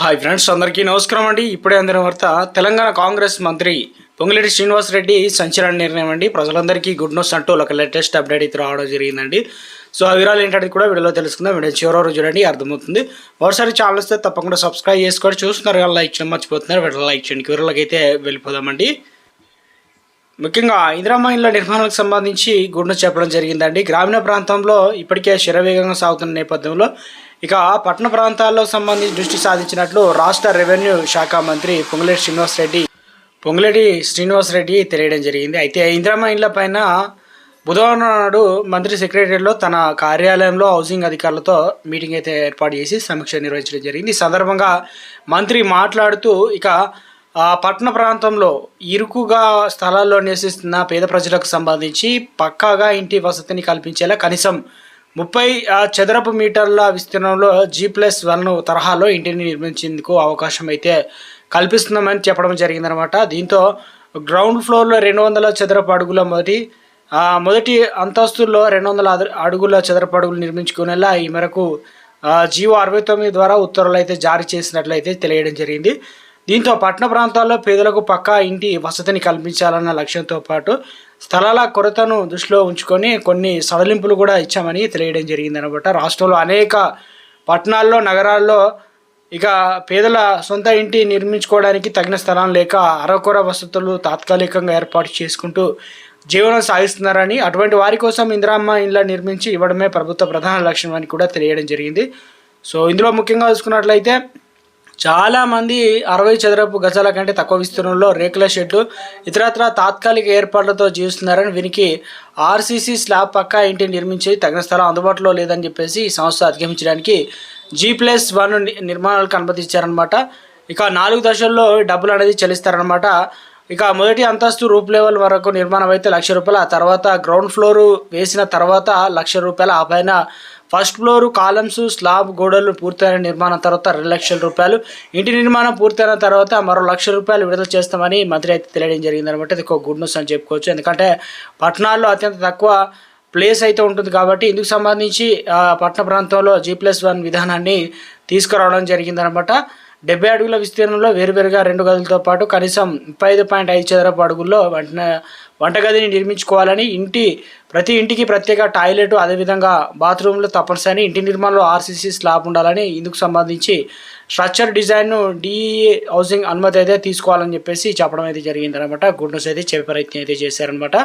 Hi friends అందరికీ నమస్కారం అండి. ఇప్పుడే అందిన వార్త తెలంగాణ కాంగ్రెస్ మంత్రి పొంగిరెడ్డి శ్రీనివాస్ రెడ్డి సంచలన నిర్ణయం అండి. ప్రజలందరికీ గుడ్ న్యూస్ అంటూ ఒక లేటెస్ట్ అప్డేట్ అయితే రావడం జరిగిందండి. సో ఆ వివరాలు ఏంటనేది కూడా వీడియోలో తెలుసుకుందాం. వీడియో చివరి రోజు చూడండి అర్థమవుతుంది. మరోసారి ఛానల్ వస్తే తప్పకుండా సబ్స్క్రైబ్ చేసుకోండి చూస్తున్నారు కదా లైక్ చేయడం మర్చిపోతున్నారు. వీడియో లైక్ చేయండి వివరాలకి అయితే వెళ్ళిపోదామండి. ముఖ్యంగా ఇందిరామ్మ నిర్మాణాలకు సంబంధించి గుండు చెప్పడం జరిగిందండి. గ్రామీణ ప్రాంతంలో ఇప్పటికే శరవేగంగా సాగుతున్న నేపథ్యంలో ఇక పట్టణ ప్రాంతాల్లో సంబంధించి దృష్టి సాధించినట్లు రాష్ట్ర రెవెన్యూ శాఖ మంత్రి పొంగులేటి శ్రీనివాస్ రెడ్డి పొంగులేటి శ్రీనివాస్ రెడ్డి తెలియడం జరిగింది. అయితే ఇందిరామ్మ ఇండ్ల పైన బుధవారం నాడు మంత్రి సెక్రటరీలో తన కార్యాలయంలో హౌసింగ్ అధికారులతో మీటింగ్ అయితే ఏర్పాటు చేసి సమీక్ష నిర్వహించడం జరిగింది. ఈ సందర్భంగా మంత్రి మాట్లాడుతూ ఇక పట్టణ ప్రాంతంలో ఇరుకుగా స్థలాల్లో నివసిస్తున్న పేద ప్రజలకు సంబంధించి పక్కాగా ఇంటి వసతిని కల్పించేలా కనీసం ముప్పై చదరపు మీటర్ల విస్తీర్ణంలో జీ ప్లస్ వన్ తరహాలో ఇంటిని నిర్మించేందుకు అవకాశం అయితే కల్పిస్తున్నామని చెప్పడం జరిగిందనమాట దీంతో గ్రౌండ్ ఫ్లోర్లో రెండు వందల చదరపు అడుగుల మొదటి మొదటి అంతస్తుల్లో రెండు వందల అడుగుల చదరపు అడుగులు నిర్మించుకునేలా ఈ మేరకు ఆ, జీవో అరవై తొమ్మిది ద్వారా ఉత్తర్వులు అయితే జారీ చేసినట్లయితే తెలియడం జరిగింది. దీంతో పట్టణ ప్రాంతాల్లో పేదలకు పక్కా ఇంటి వసతిని కల్పించాలన్న లక్ష్యంతో పాటు స్థలాల కొరతను దృష్టిలో ఉంచుకొని కొన్ని సడలింపులు కూడా ఇచ్చామని తెలియడం జరిగింది అనమాట రాష్ట్రంలో అనేక పట్టణాల్లో నగరాల్లో ఇక పేదల సొంత ఇంటి నిర్మించుకోవడానికి తగిన స్థలం లేక అరకొర వసతులు తాత్కాలికంగా ఏర్పాటు చేసుకుంటూ జీవనం సాగిస్తున్నారని అటువంటి వారి కోసం ఇందిరామ్మ ఇండ్ల నిర్మించి ఇవ్వడమే ప్రభుత్వ ప్రధాన లక్ష్యం అని కూడా తెలియడం జరిగింది. సో ఇందులో ముఖ్యంగా చూసుకున్నట్లయితే చాలామంది అరవై చదరపు గజాల కంటే తక్కువ విస్తీర్ణంలో రేకుల షెడ్లు ఇతరత్ర తాత్కాలిక ఏర్పాట్లతో జీవిస్తున్నారని వినికి ఆర్సీసీ స్లాబ్ పక్కా ఇంటిని నిర్మించి తగిన స్థలం అందుబాటులో లేదని చెప్పేసి ఈ సంస్థ అధిగమించడానికి జీ ప్లస్ వన్ ని- నిర్మాణాలకు అనుమతించారనమాట ఇక నాలుగు దశల్లో డబ్బులు అనేది చెల్లిస్తారనమాట ఇక మొదటి అంతస్తు రూప్ లెవెల్ వరకు నిర్మాణం అయితే లక్ష రూపాయలు ఆ తర్వాత గ్రౌండ్ ఫ్లోర్ వేసిన తర్వాత లక్ష రూపాయలు ఆ పైన ఫస్ట్ ఫ్లోర్ కాలమ్స్ స్లాబ్ గోడలు పూర్తయిన నిర్మాణం తర్వాత రెండు లక్షల రూపాయలు. ఇంటి నిర్మాణం పూర్తయిన తర్వాత మరో లక్ష రూపాయలు విడుదల చేస్తామని మంత్రి అయితే తెలియడం జరిగింది అనమాట ఇది ఒక గుడ్ న్యూస్ అని చెప్పుకోవచ్చు. ఎందుకంటే పట్టణాల్లో అత్యంత తక్కువ ప్లేస్ అయితే ఉంటుంది కాబట్టి ఇందుకు సంబంధించి పట్టణ ప్రాంతంలో జీ ప్లస్ వన్ విధానాన్ని తీసుకురావడం జరిగిందనమాట. డెబ్బై అడుగుల విస్తీర్ణంలో వేరువేరుగా రెండు గదులతో పాటు కనీసం ముప్పై ఐదు పాయింట్ ఐదు చదరపు అడుగుల్లో వంట వంటగదిని నిర్మించుకోవాలని ఇంటి ప్రతి ఇంటికి ప్రత్యేక టాయిలెట్ అదేవిధంగా బాత్రూంలు తప్పనిసరి. ఇంటి నిర్మాణంలో ఆర్సీసీ స్లాబ్ ఉండాలని ఇందుకు సంబంధించి స్ట్రక్చర్ డిజైన్ను డిఈఏ హౌసింగ్ అనుమతి అయితే తీసుకోవాలని చెప్పేసి చెప్పడం అయితే జరిగిందనమాట గుడ్ అయితే చెప్పే ప్రయత్నం అయితే చేశారనమాట